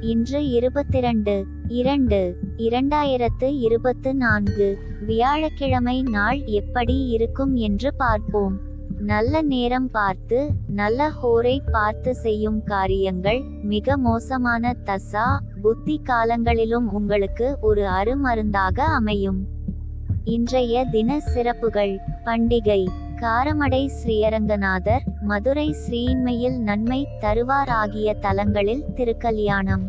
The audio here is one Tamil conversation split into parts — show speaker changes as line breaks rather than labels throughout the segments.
இன்று இருபத்திரண்டு இரண்டு இரண்டாயிரத்து இருபத்து நான்கு வியாழக்கிழமை நாள் எப்படி இருக்கும் என்று பார்ப்போம். நல்ல நேரம் பார்த்து நல்ல ஹோரை பார்த்து செய்யும் காரியங்கள் மிக மோசமான தசா புத்தி காலங்களிலும் உங்களுக்கு ஒரு அருமருந்தாக அமையும். இன்றைய தின சிறப்புகள் பண்டிகை. காரமடை ஸ்ரீயரங்கநாதர் மதுரை ஸ்ரீயின்மையில் நன்மை தருவார் ஆகிய தலங்களில் திருக்கல்யாணம்.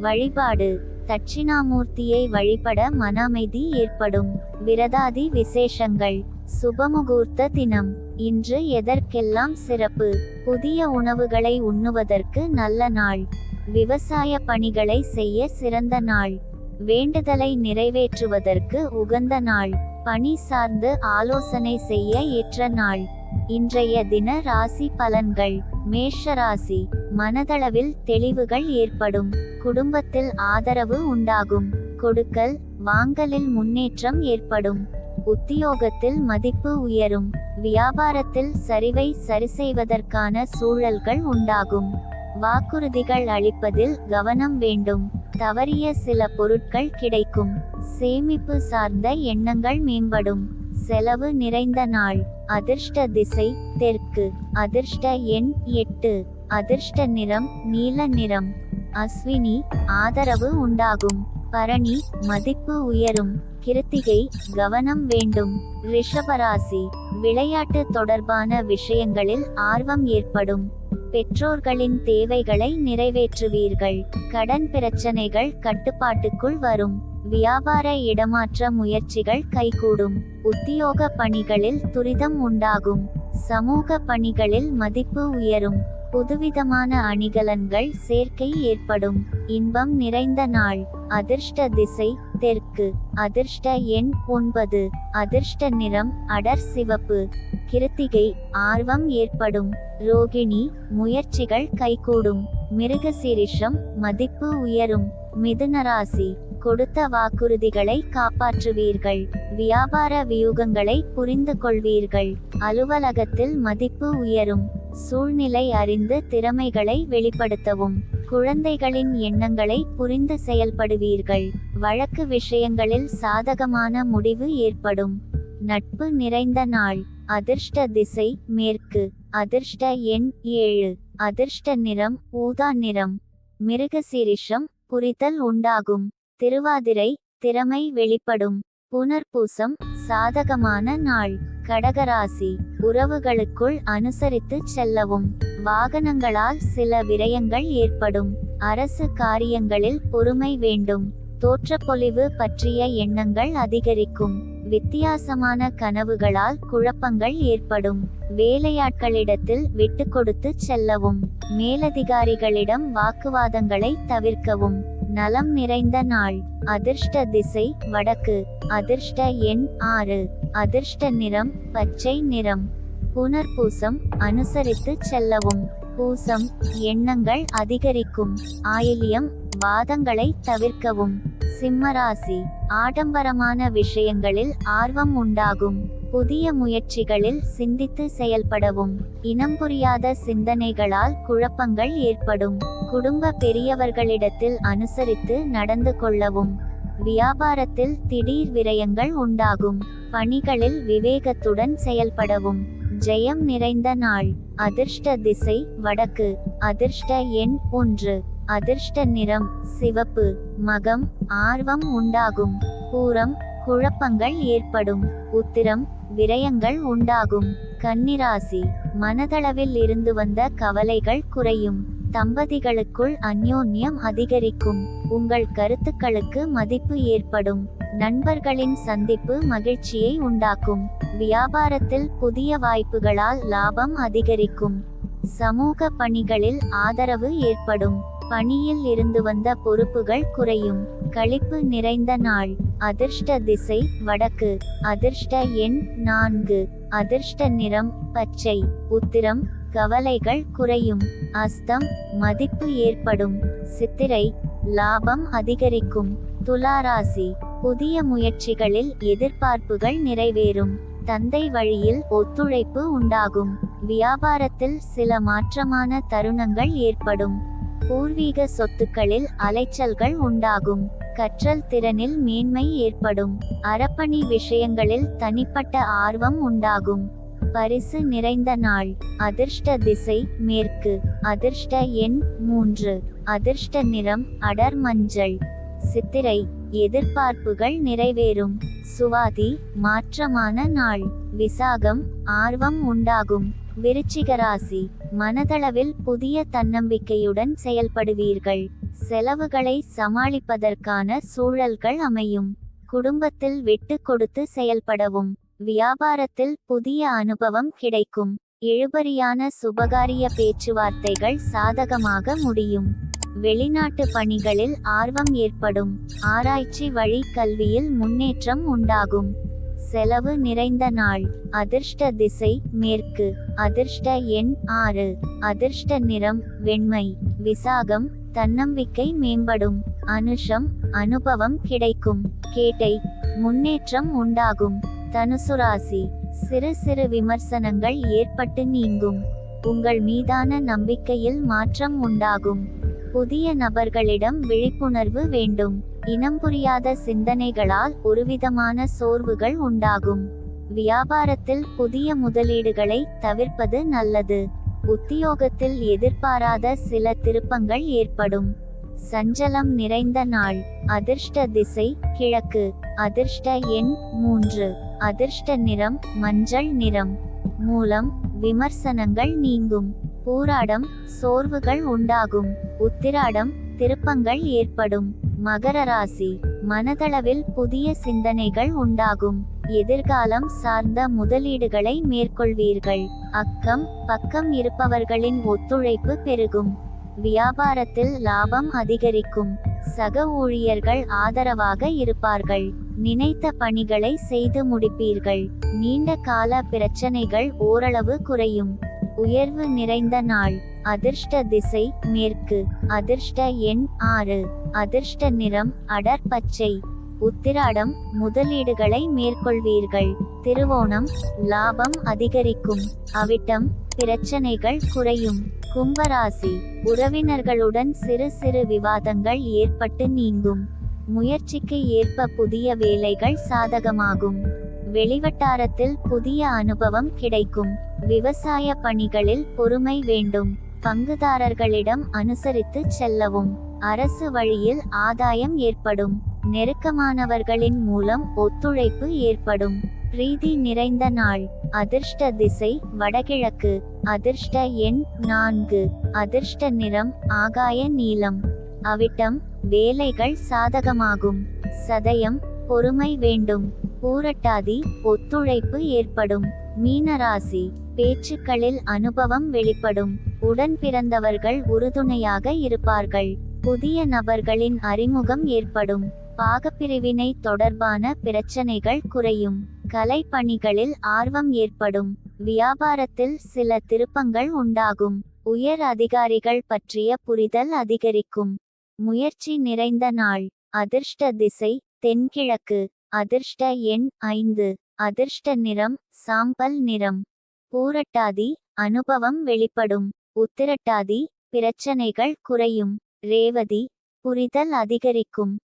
வழிபாடு. தட்சிணாமூர்த்தியை வழிபட மன அமைதி ஏற்படும். விரதாதி விசேஷங்கள். சுபமுகூர்த்த தினம். இன்று எதற்கெல்லாம் சிறப்பு? புதிய உணவுகளை உண்ணுவதற்கு நல்ல நாள். விவசாய பணிகளை செய்ய சிறந்த நாள். வேண்டுதலை நிறைவேற்றுவதற்கு உகந்த நாள். பணி சார்ந்து ஆலோசனை செய்ய ஏற்ற நாள். இன்றைய தின ராசி பலன்கள். மேஷ ராசி. மனதளவில் தெளிவுகள் ஏற்படும். குடும்பத்தில் ஆதரவு உண்டாகும். கொடுக்கல் வாங்கலில் முன்னேற்றம் ஏற்படும். உத்தியோகத்தில் மதிப்பு உயரும். வியாபாரத்தில் சரிவை சரிசெய்வதற்கான சூழல்கள் உண்டாகும். வாக்குறுதிகள் அளிப்பதில் கவனம் வேண்டும். தவறிய சில பொருட்கள் கிடைக்கும். சேமிப்பு சார்ந்த எண்ணங்கள் மேம்படும். செலவு நிறைந்த நாள். அதிர்ஷ்ட திசை தெற்கு. அதிர்ஷ்ட எண் எட்டு. அதிர்ஷ்ட நிறம் நீல நிறம். அஸ்வினி ஆதரவு உண்டாகும். பரணி மதிப்பு உயரும். கிருத்திகை கவனம் வேண்டும். ரிஷபராசி விளையாட்டு தொடர்பான விஷயங்களில் ஆர்வம் ஏற்படும். பெற்றோர்களின் தேவைகளை நிறைவேற்றுவீர்கள். கடன் பிரச்சனைகள் கட்டுப்பாட்டுக்குள் வரும். வியாபார இடமாற்ற முயற்சிகள் கைகூடும். உத்தியோக பணிகளில் துரிதம் உண்டாகும். சமூக பணிகளில் மதிப்பு உயரும். புதுவிதமான அணிகலன்கள் சேர்க்கை ஏற்படும். இன்பம் நிறைந்த நாள். அதிர்ஷ்ட திசை தெற்கு அதிர்ஷ்ட எண் ஒன்பது அதிர்ஷ்ட நிறம் அடர் சிவப்பு. கிருத்திகை ஆர்வம் ஏற்படும். ரோகிணி முயற்சிகள் கைகூடும். மிருகசீரிஷம் மதிப்பு உயரும். மிதுனராசி கொடுத்த வாக்குறுதிகளை காப்பாற்றுவீர்கள். வியாபார வியூகங்களை புரிந்து கொள்வீர்கள். அலுவலகத்தில் மதிப்பு உயரும். சூழ்நிலை அறிந்து திறமைகளை வெளிப்படுத்தவும். குழந்தைகளின் எண்ணங்களை புரிந்து செயல்படுவீர்கள். வழக்கு விஷயங்களில் சாதகமான முடிவு ஏற்படும். நட்பு நிறைந்த நாள். அதிர்ஷ்ட திசை மேற்கு. அதிர்ஷ்ட எண் ஏழு. அதிர்ஷ்ட நிறம் ஊதா நிறம். மிருகசீரிஷம் புரிதல் உண்டாகும். திருவாதிரை திறமை வெளிப்படும். புனர்பூசம் சாதகமான நாள். கடகராசி உறவுகளுக்குள் அனுசரித்து செல்லவும். வாகனங்களால் சில விரயங்கள் ஏற்படும். அரசு காரியங்களில் பொறுமை வேண்டும். தோற்றப்பொலிவு பற்றிய எண்ணங்கள் அதிகரிக்கும். வித்தியாசமான கனவுகளால் குழப்பங்கள் ஏற்படும். வேலையாட்களிடத்தில் விட்டு கொடுத்து செல்லவும். மேலதிகாரிகளிடம் வாக்குவாதங்களை தவிர்க்கவும். நலம் நிறைந்த நாள். அதிர்ஷ்ட திசை வடக்கு. அதிர்ஷ்ட எண் ஆறு. அதிர்ஷ்ட நிறம் பச்சை நிறம். புனர்பூசம் அனுசரித்து செல்லவும். பூசம் எண்ணங்கள் அதிகரிக்கும். ஆயிலியம் வாதங்களை தவிர்க்கவும். சிம்மராசி ஆடம்பரமான விஷயங்களில் ஆர்வம் உண்டாகும். புதிய முயற்சிகளில் சிந்தித்து செயல்படவும். இனம் புரியாத சிந்தனைகளால் குழப்பங்கள் ஏற்படும். குடும்ப பெரியவர்களிடத்தில் அனுசரித்து நடந்து கொள்ளவும். வியாபாரத்தில் திடீர் விரயங்கள் உண்டாகும். பணிகளில் விவேகத்துடன் செயல்படவும். ஜெயம் நிறைந்த நாள். அதிர்ஷ்ட திசை வடக்கு. அதிர்ஷ்ட எண் ஒன்று. அதிர்ஷ்ட நிறம் சிவப்பு. மகம் ஆர்வம் உண்டாகும். பூரம் குழப்பங்கள் ஏற்படும். உத்திரம் விரயங்கள் உண்டாகும். கன்னிராசி. மனதளவில் இருந்து வந்த கவலைகள் குறையும். தம்பதிகளுக்குள் அந்யோன்யம் அதிகரிக்கும். உங்கள் கருத்துக்களுக்கு மதிப்பு ஏற்படும். நண்பர்களின் சந்திப்பு மகிழ்ச்சியை உண்டாக்கும். வியாபாரத்தில் புதிய வாய்ப்புகளால் லாபம் அதிகரிக்கும். சமூக பணிகளில் ஆதரவு ஏற்படும். பணியில் இருந்து வந்த பொறுப்புகள் குறையும். கழிப்பு நிறைந்த நாள். அதிர்ஷ்ட திசை வடக்கு. அதிர்ஷ்ட எண் நான்கு. அதிர்ஷ்ட நிறம் பச்சை. உத்திரம் கவலைகள் குறையும் அஸ்தம் மதிப்பு ஏற்படும் சித்திரை லாபம் அதிகரிக்கும் துளாராசி புதிய முயற்சிகளில் எதிர்பார்ப்புகள் நிறைவேறும் தந்தை வழியில் ஒத்துழைப்பு உண்டாகும் வியாபாரத்தில் சில மாற்றமான தருணங்கள் ஏற்படும் பூர்வீக சொத்துக்களில் அலைச்சல்கள் உண்டாகும் கற்றல் திறனில் மேன்மை ஏற்படும் அறப்பணி விஷயங்களில் தனிப்பட்ட ஆர்வம் உண்டாகும். பரிசு நிறைந்த நாள். அதிர்ஷ்ட திசை மேற்கு. அதிர்ஷ்ட எண் மூன்று. அதிர்ஷ்ட நிறம் அடர் மஞ்சள். சித்திரை. எதிர்பார்ப்புகள் நிறைவேறும். சுவாதி மாற்றமான நாள். விசாகம் ஆர்வம் உண்டாகும். விருச்சிகராசி மனதளவில் புதிய தன்னம்பிக்கையுடன் செயல்படுவீர்கள். செலவுகளை சமாளிப்பதற்கான சூழல்கள் அமையும். குடும்பத்தில் விட்டு கொடுத்து செயல்படவும். வியாபாரத்தில் புதிய அனுபவம் கிடைக்கும். இழுபறியான சுபகாரிய பேச்சுவார்த்தைகள் சாதகமாக முடியும். வெளிநாட்டு பணிகளில் ஆர்வம் ஏற்படும். ஆராய்ச்சி வழி கல்வியில் முன்னேற்றம் உண்டாகும். செலவு நிறைந்த நாள். அதிர்ஷ்ட திசை மேற்கு. அதிர்ஷ்ட எண் ஆறு. அதிர்ஷ்ட நிறம் வெண்மை. விசாகம் தன்னம்பிக்கை மேம்படும். அனுஷம் அனுபவம் கிடைக்கும். கேட்டை முன்னேற்றம் உண்டாகும். தனுசு ராசி சிறு சிறு விமர்சனங்கள் ஏற்பட்டு நீங்கும். உங்கள் மீதான நம்பிக்கையில் மாற்றம் உண்டாகும். புதிய நபர்களிடம் விழிப்புணர்வு வேண்டும். இனம் புரியாத சிந்தனைகளால் ஒருவிதமான சோர்வுகள் உண்டாகும். வியாபாரத்தில் புதிய முதலீடுகளை தவிர்ப்பது நல்லது. உத்தியோகத்தில் எதிர்பாராத சில திருப்பங்கள் ஏற்படும். சஞ்சலம் நிறைந்த நாள். அதிர்ஷ்ட திசை கிழக்கு. அதிர்ஷ்ட எண் மூன்று. அதிர்ஷ்ட நிறம் மஞ்சள் நிறம். மூலம் விமர்சனங்கள் நீங்கும். பூராடம் சோர்வுகள் உண்டாகும். உத்திராடம் திருப்பங்கள் ஏற்படும். மகர ராசி மனதளவில் புதிய சிந்தனைகள் உண்டாகும். எதிர்காலம் சார்ந்த முதலீடுகளை மேற்கொள்வீர்கள். அக்கம் பக்கம் இருப்பவர்களின் ஒத்துழைப்பு பெருகும். வியாபாரத்தில் லாபம் அதிகரிக்கும். சக ஊழியர்கள் ஆதரவாக இருப்பார்கள். நினைத்த பணிகளை செய்து முடிப்பீர்கள். நீண்ட கால பிரச்சனைகள் ஓரளவு குறையும். உயர்வு நிறைந்த நாள். அதிர்ஷ்ட திசை மேற்கு. அதிர்ஷ்ட எண் ஆறு. அதிர்ஷ்ட நிறம் அடர் பச்சை. உத்திராடம் முதலீடுகளை மேற்கொள்வீர்கள். திருவோணம் லாபம் அதிகரிக்கும். அவிட்டம் பிரச்சனைகள் குறையும். கும்பராசி உறவினர்களுடன் சிறு சிறு விவாதங்கள் ஏற்பட்டு நீங்கும். முயற்சிக்கு ஏற்ப புதிய வேலைகள் சாதகமாகும். வெளிவட்டாரத்தில் புதிய அனுபவம் கிடைக்கும். விவசாய பணிகளில் பொறுமை வேண்டும். பங்குதாரர்களிடம் அனுசரித்து செல்லவும். அரசு வழியில் ஆதாயம் ஏற்படும். நெருக்கமானவர்களின் மூலம் ஒத்துழைப்பு ஏற்படும். பிரீதி நிறைந்த நாள். அதிர்ஷ்ட திசை வடகிழக்கு. அதிர்ஷ்ட எண் நான்கு. அதிர்ஷ்ட நிறம் ஆகாய நீலம். அவிட்டம் வேலைகள் சாதகமாகும். சதயம் பொறுமை வேண்டும். பூரட்டாதி ஒத்துழைப்பு ஏற்படும். மீனராசி பேச்சுக்களில் அனுபவம் வெளிப்படும். உடன் பிறந்தவர்கள் உறுதுணையாக இருப்பார்கள். புதிய நபர்களின் அறிமுகம் ஏற்படும். பாகப்பிரிவினை தொடர்பான பிரச்சனைகள் குறையும். கலை பணிகளில் ஆர்வம் ஏற்படும். வியாபாரத்தில் சில திருப்பங்கள் உண்டாகும். உயர் அதிகாரிகள் பற்றிய புரிதல் அதிகரிக்கும். முயற்சி நிறைந்த நாள். அதிர்ஷ்ட திசை தென்கிழக்கு. அதிர்ஷ்ட எண் ஐந்து. அதிர்ஷ்ட நிறம் சாம்பல் நிறம். பூரட்டாதி அனுபவம் வெளிப்படும். உத்திரட்டாதி பிரச்சனைகள் குறையும். ரேவதி புரிதல் அதிகரிக்கும்.